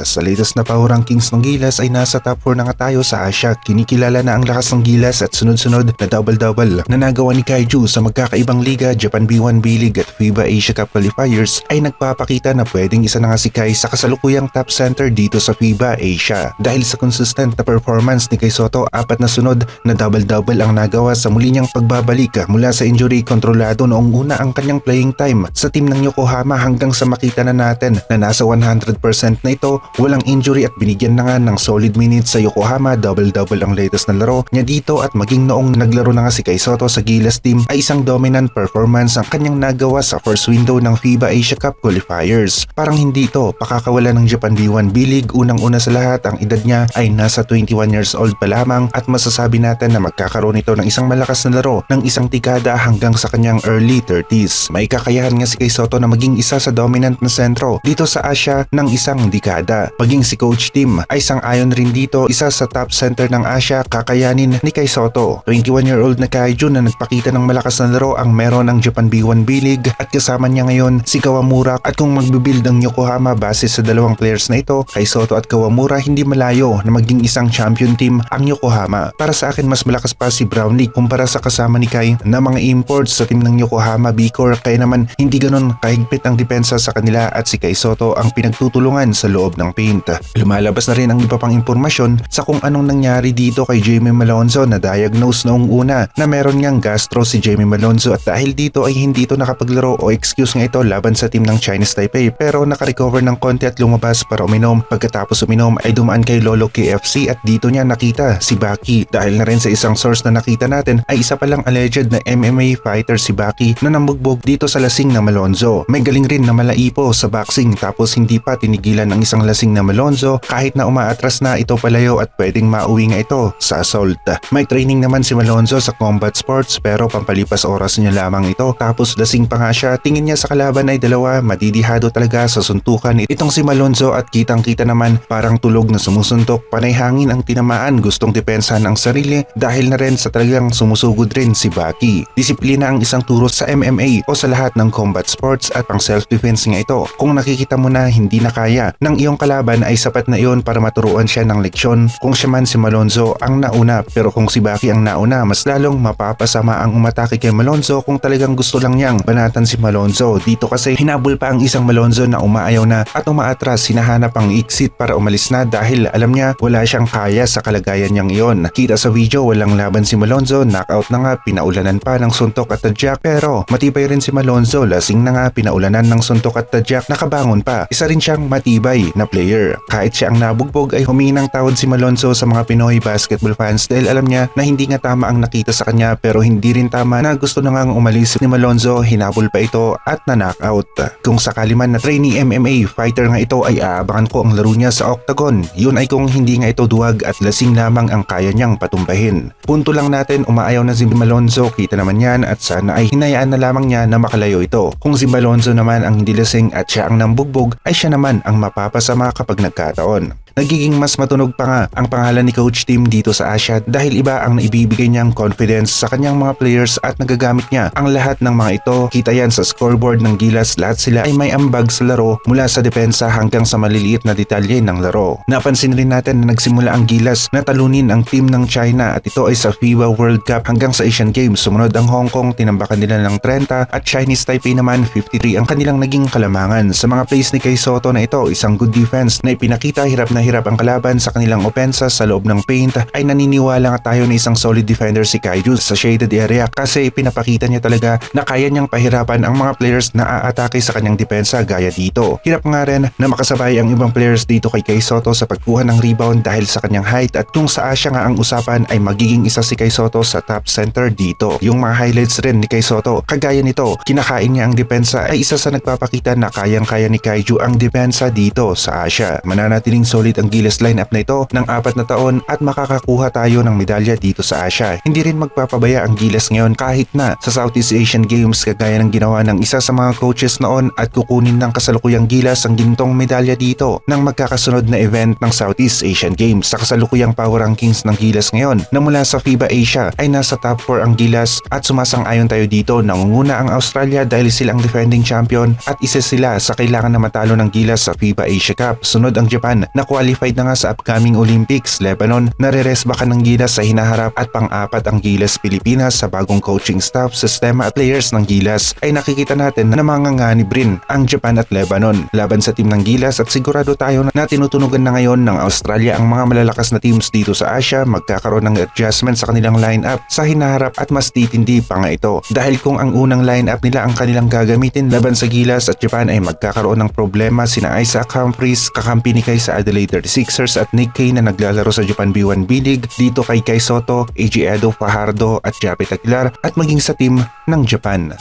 Sa latest na power rankings ng Gilas ay nasa top 4 na nga tayo sa Asia. Kinikilala na ang lakas ng Gilas at sunod-sunod na double-double na nagawa ni Kaiju sa magkakaibang liga, Japan B1 B-League at FIBA Asia Cup qualifiers ay nagpapakita na pwedeng isa na nga si Kai sa kasalukuyang top center dito sa FIBA Asia. Dahil sa consistent na performance ni Kai Soto, apat na sunod na double-double ang nagawa sa muli niyang pagbabalik mula sa injury kontrolado noong una ang kanyang playing time sa team ng Yokohama hanggang sa makita na natin na nasa 100% na ito, walang injury at binigyan na nga ng solid minutes sa Yokohama, double-double ang latest na laro niya dito at maging noong naglaro na nga si Kai Soto sa Gilas team ay isang dominant performance ang kanyang nagawa sa first window ng FIBA Asia Cup qualifiers. Parang hindi ito pakakawala ng Japan B1 B-League, unang-una sa lahat ang edad niya ay nasa 21 years old pa lamang at masasabi natin na magkakaroon ito ng isang malakas na laro ng isang tikada hanggang sa kanyang early 30s. May kakayahan nga si Kai Soto na maging isa sa dominant na sentro dito sa Asia ng isang dekada. Maging si Coach Tim ay sang-ayon rin dito isa sa top center ng Asia kakayanin ni Kai Soto. 21-year-old na Kaiju na nagpakita ng malakas na laro ang meron ng Japan B1 B-League at kasama niya ngayon si Kawamura at kung magbibuild ang Yokohama base sa dalawang players na ito, Kai Soto at Kawamura hindi malayo na maging isang champion team ang Yokohama. Para sa akin mas malakas pa si Brownlee kumpara sa kasama ni Kai na mga imports sa team ng Yokohama B-Core kaya naman hindi ganon kahigpit ang depensa sa kanila at si Kai Soto ang pinagtutulungan sa loob ng paint. Lumalabas na rin ang iba pang impormasyon sa kung anong nangyari dito kay Jamie Malonzo na diagnose noong una na meron ngang gastro si Jamie Malonzo at dahil dito ay hindi ito nakapaglaro o excuse nga ito laban sa team ng Chinese Taipei pero nakarecover ng konti at lumabas para uminom. Pagkatapos uminom ay dumaan kay Lolo KFC at dito niya nakita si Baki dahil na rin sa isang source na nakita natin ay isa palang alleged na MMA fighter si Baki na namugbog dito sa lasing na Malonzo. May galing rin na malaipo sa boxing tapos hindi pa tinigilan ang isang lasing na Malonzo kahit na umaatras na ito palayo at pwedeng mauwi nga ito sa assault. May training naman si Malonzo sa combat sports pero pampalipas oras niya lamang ito tapos lasing pa nga siya tingin niya sa kalaban ay dalawa madidihado talaga sa suntukan itong si Malonzo at kitang kita naman parang tulog na sumusuntok panay hangin ang tinamaan gustong depensahan ang sarili dahil na rin sa talagang sumusugod rin si Baki. Disiplina ang isang turo sa MMA o sa lahat ng combat sports at pang self-defense nga ito. Kung nakikita mo na hindi na kaya ng iyong kalaban ay sapat na iyon para maturuan siya ng leksyon kung siya man si Malonzo ang nauna pero kung si Baki ang nauna mas lalong mapapasama ang umatake kay Malonzo kung talagang gusto lang niyang banatan si Malonzo. Dito kasi hinabol pa ang isang Malonzo na umaayaw na at umaatras hinahanap ang exit para umalis na dahil alam niya wala siyang kaya sa kalagayan niyang iyon. Kita sa video walang laban si Malonzo, knockout na nga pinaulanan pa ng suntok at tadyak pero matibay rin si Malonzo, lasing na nga pinaulanan ng suntok at tadyak nakabangon pa. Isa rin siyang matibay na player. Kahit siya ang nabugbog ay huminang tawad si Malonzo sa mga Pinoy basketball fans dahil alam niya na hindi nga tama ang nakita sa kanya pero hindi rin tama na gusto na ngang umalis ni Malonzo, hinabol pa ito at na-knockout. Kung sakali man na trainee MMA fighter nga ito ay aabangan ko ang laro niya sa octagon. Yun ay kung hindi nga ito duwag at lasing lamang ang kaya niyang patumbahin. Punto lang natin umaayaw na si Malonzo, kita naman yan at sana ay hinayaan na lamang niya na makalayo ito. Kung si Malonzo naman ang hindi lasing at siya ang nambugbog ay siya naman ang mapapasama kapag nagkataon. Nagiging mas matunog pa nga ang pangalan ni Coach Tim dito sa Asia dahil iba ang naibibigay niyang confidence sa kanyang mga players at nagagamit niya ang lahat ng mga ito. Kita yan sa scoreboard ng Gilas lahat sila ay may ambag sa laro mula sa depensa hanggang sa maliliit na detalye ng laro. Napansin rin natin na nagsimula ang Gilas na talunin ang team ng China at ito ay sa FIBA World Cup hanggang sa Asian Games. Sumunod ang Hong Kong, tinambakan nila ng 30 at Chinese Taipei naman 53 ang kanilang naging kalamangan. Sa mga plays ni Kay Soto na ito, isang good defense na ipinakita hirap na hirap ang kalaban sa kanilang opensa sa loob ng paint ay naniniwala nga tayo na isang solid defender si Kaiju sa shaded area kasi pinapakita niya talaga na kaya niyang pahirapan ang mga players na aatake sa kanyang depensa gaya dito. Hirap nga rin na makasabay ang ibang players dito kay Kay Soto sa pagkuha ng rebound dahil sa kanyang height at kung sa Asia nga ang usapan ay magiging isa si Kay Soto sa top center dito. Yung mga highlights rin ni Kay Soto, kagaya nito, kinakain niya ang depensa ay isa sa nagpapakita na kayang-kaya ni Kaiju ang depensa dito sa Asia. Mananatiling solid sulit ang Gilas lineup na ito ng apat na taon at makakakuha tayo ng medalya dito sa Asia. Hindi rin magpapabaya ang Gilas ngayon kahit na sa Southeast Asian Games kagaya ng ginawa ng isa sa mga coaches noon at kukunin ng kasalukuyang Gilas ang gintong medalya dito ng magkakasunod na event ng Southeast Asian Games sa kasalukuyang power rankings ng Gilas ngayon na mula sa FIBA Asia ay nasa top 4 ang Gilas at sumasang-ayon tayo dito nangunguna ang Australia dahil silang defending champion at isa sila sa kailangan na matalo ng Gilas sa FIBA Asia Cup. Sunod ang Japan na qualified na nga sa upcoming Olympics. Lebanon, nare-resbakan ng Gilas sa hinaharap at pang-apat ang Gilas Pilipinas sa bagong coaching staff, sistema at players ng Gilas. Ay nakikita natin na manganganib rin ang Japan at Lebanon. Laban sa team ng Gilas at sigurado tayo na tinutunugan na ngayon ng Australia ang mga malalakas na teams dito sa Asia. Magkakaroon ng adjustment sa kanilang lineup sa hinaharap at mas titindi pa nga ito. Dahil kung ang unang lineup nila ang kanilang gagamitin laban sa Gilas at Japan ay magkakaroon ng problema sina Isaac Humphries kakampi ni Kai sa Adelaide 36ers at Nick Kay na naglalaro sa Japan B1 B-League dito kay Kai Soto, AJ Edo Fajardo at Japet Aguilar at maging sa team ng Japan.